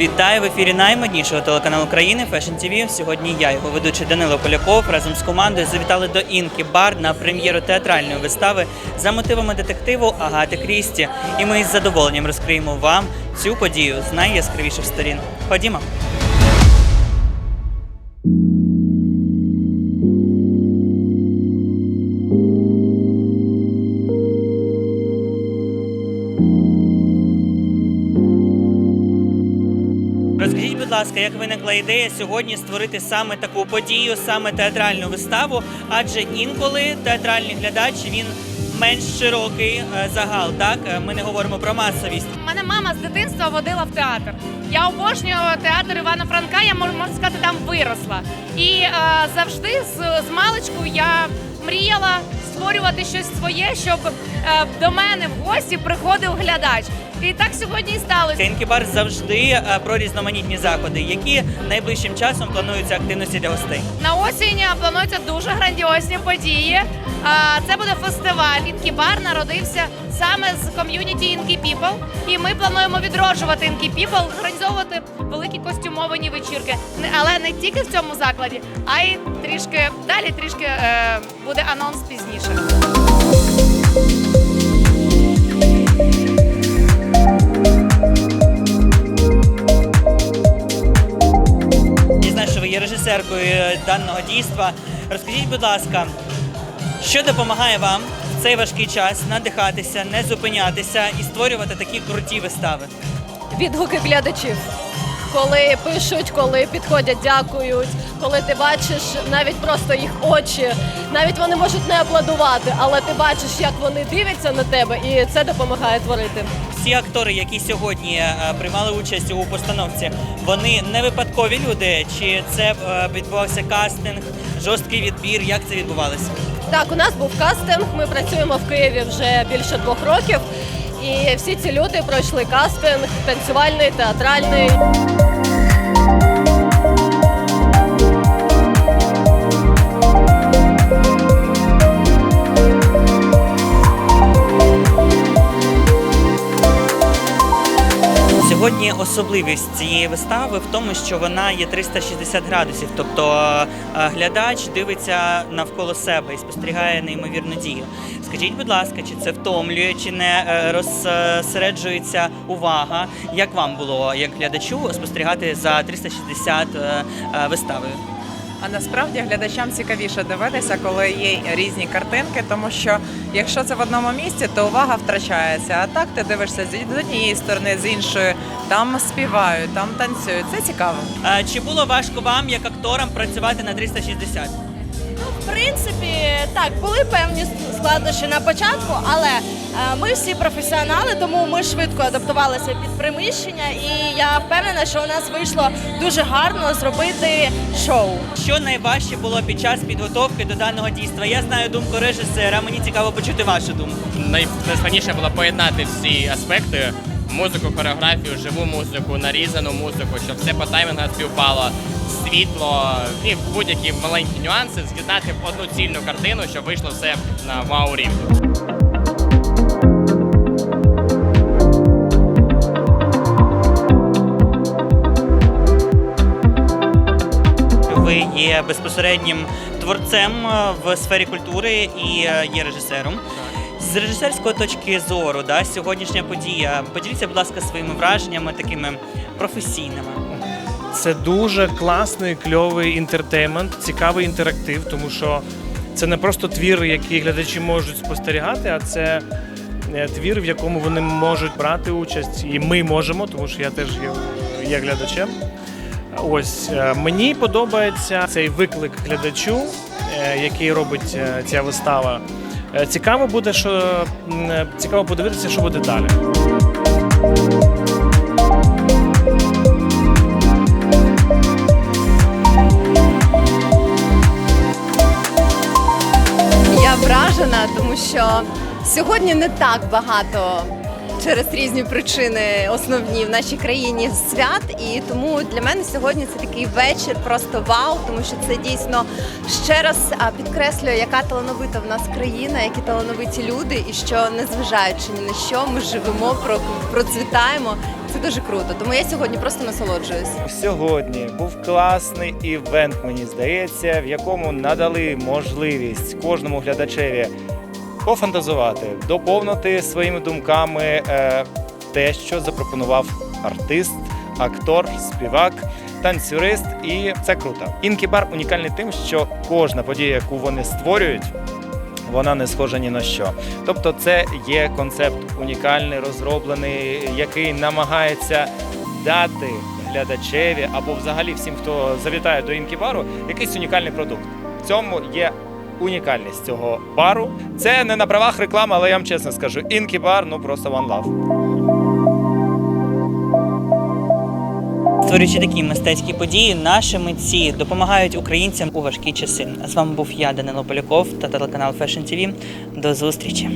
Вітаю в ефірі наймоднішого телеканалу країни Fashion TV. Сьогодні я, його ведучий Данило Поляков, разом з командою завітали до Інки Бар на прем'єру театральної вистави за мотивами детективу Агати Крісті. І ми із задоволенням розкриємо вам цю подію з найяскравіших сторін. Ходімо. Будь ласка, як виникла ідея сьогодні створити саме таку подію, саме театральну виставу? Адже інколи театральний глядач він менш широкий е, загал. Так Е, ми не говоримо про масовість. Мене мама з дитинства водила в театр. Я обожнюю театр Івана Франка. Я можу можна сказати, там виросла. І е, завжди з, з маличку я мріяла створювати щось своє, щоб е, до мене в гості приходив глядач. І так сьогодні і сталося. Інкібар завжди е, про різноманітні заходи, які найближчим часом плануються активності для гостей. На осінь плануються дуже грандіозні події. Це буде фестиваль. Інкібар народився саме з ком'юніті Інкі People. І ми плануємо відроджувати Інкі People, організовувати великі костюмовані вечірки. Але не тільки в цьому закладі, а й трішки далі трішки е, буде анонс пізніше. Я знаю, що ви є режисеркою е, даного дійства. Розкажіть, будь ласка, що допомагає вам в цей важкий час надихатися, не зупинятися і створювати такі круті вистави? відгуки глядачів. Коли пишуть, коли підходять, дякують, коли ти бачиш навіть просто їх очі, навіть вони можуть не аплодувати, але ти бачиш, як вони дивляться на тебе, і це допомагає творити. Всі актори, які сьогодні е, приймали участь у постановці, вони не випадкові люди. Чи це е, відбувався кастинг, жорсткий відбір? Як це відбувалося? Так, у нас був кастинг. Ми працюємо в Києві вже більше двох років, і всі ці люди пройшли кастинг танцювальний, театральний. Сьогодні особливість цієї вистави в тому, що вона є 360 градусів, тобто е, глядач дивиться навколо себе і спостерігає неймовірну дію. Скажіть, будь ласка, чи це втомлює, чи не е, розсереджується увага? Як вам було як глядачу спостерігати за 360 е, е, виставою? А насправді глядачам цікавіше дивитися, коли є різні картинки, тому що якщо це в одному місці, то увага втрачається. А так ти дивишся з однієї сторони, з іншої, там співають, там танцюють. Це цікаво. Е, Чи було важко вам, як акторам, працювати на 360? В принципі, так, були певні складнощі на початку, але ми всі професіонали, тому ми швидко адаптувалися під приміщення, і я впевнена, що у нас вийшло дуже гарно зробити шоу. Що найважче було під час підготовки до даного дійства? Я знаю думку режисера. Мені цікаво почути вашу думку. Най- найскладніше було поєднати всі аспекти: музику, хореографію, живу музику, нарізану музику, щоб все по таймінгу співпало, світло і будь-які маленькі нюанси з'єднати в одну цільну картину, щоб вийшло все на вау рівні. Є безпосереднім творцем е, в сфері культури і е, є режисером. З режисерської точки зору, да, сьогоднішня подія. Поділіться, будь ласка, своїми враженнями такими професійними. Це дуже класний, кльовий інтертеймент, цікавий інтерактив, тому що це не просто твір, який глядачі можуть спостерігати, а це е, твір, в якому вони можуть брати участь, і ми можемо, тому що я теж є, є глядачем. Ось е, мені подобається цей виклик глядачу, е, який робить е, ця вистава. Цікаво буде, що цікаво подивитися, що буде далі. Я вражена, тому що сьогодні не так багато через різні причини основні в нашій країні свят. І тому для мене сьогодні це такий вечір, просто вау, тому що це дійсно ще раз підкреслює, яка талановита в нас країна, які талановиті люди, і що незважаючи ні на що, ми живемо, про- процвітаємо. Це дуже круто. Тому я сьогодні просто насолоджуюсь. Сьогодні був класний івент, мені здається, в якому надали можливість кожному глядачеві пофантазувати, доповнити своїми думками е, те, що запропонував артист, актор, співак. Танцюрист, і це круто. Інкібар унікальний тим, що кожна подія, яку вони створюють, вона не схожа ні на що. Тобто, це є концепт унікальний, розроблений, який намагається дати глядачеві або взагалі всім, хто завітає до інкібару, якийсь унікальний продукт. В цьому є унікальність цього бару. Це не на правах реклами, але я вам чесно скажу, Інкі-бар, ну просто one love. Створюючи такі мистецькі події, наші митці допомагають українцям у важкі часи. З вами був я, Данило Поляков та телеканал Fashion TV. До зустрічі.